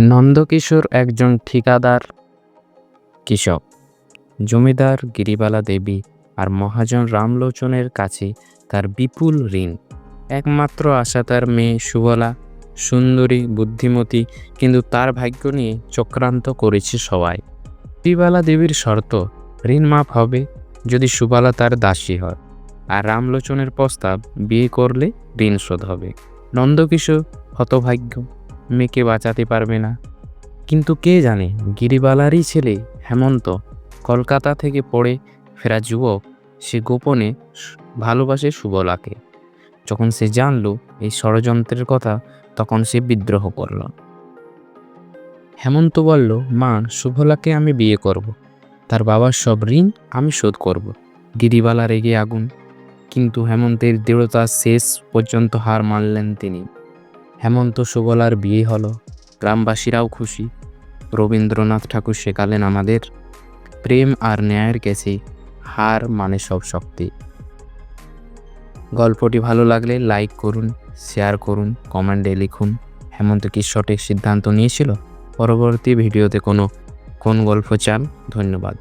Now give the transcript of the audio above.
নন্দকিশোর একজন ঠিকাদার কৃষক, জমিদার গিরিবালা দেবী আর মহাজন রামলোচনের কাছে তার বিপুল ঋণ। একমাত্র আশা তার মেয়ে সুবলা, সুন্দরী, বুদ্ধিমতী, কিন্তু তার ভাগ্য নিয়ে চক্রান্ত করেছে সবাই। গিরিবালা দেবীর শর্ত, ঋণ মাফ হবে যদি সুবালা তার দাসী হয়। আর রামলোচনের প্রস্তাব, বিয়ে করলে ঋণ শোধ হবে। নন্দকিশোর হতভাগ্য। মেয়েকে বাঁচাতে পারবে না। কিন্তু কে জানে, গিরিবালারই ছেলে হেমন্ত কলকাতা থেকে পড়ে ফেরা যুবক, সে গোপনে ভালোবাসে সুবলাকে। যখন সে জানলো এই ষড়যন্ত্রের কথা, তখন সে বিদ্রোহ করল। হেমন্ত বলল, মা সুভলাকে আমি বিয়ে করব। তার বাবার সব ঋণ আমি শোধ করব। গিরিবালা রেগে আগুন। কিন্তু হেমন্তের দৃঢ়তা শেষ পর্যন্ত হার মানলেন তিনি। হেমন্ত সুবলার বিয়ে হলো। গ্রামবাসীরাও খুশি। রবীন্দ্রনাথ ঠাকুর শেখালেন আমাদের, প্রেম আর ন্যায়ের কাছে হার মানে সব শক্তি। গল্পটি ভালো লাগলে লাইক করুন, শেয়ার করুন, কমেন্টে লিখুন হেমন্ত কি সঠিক সিদ্ধান্ত নিয়েছিল? পরবর্তী ভিডিওতে কোনো কোন গল্প চান? ধন্যবাদ।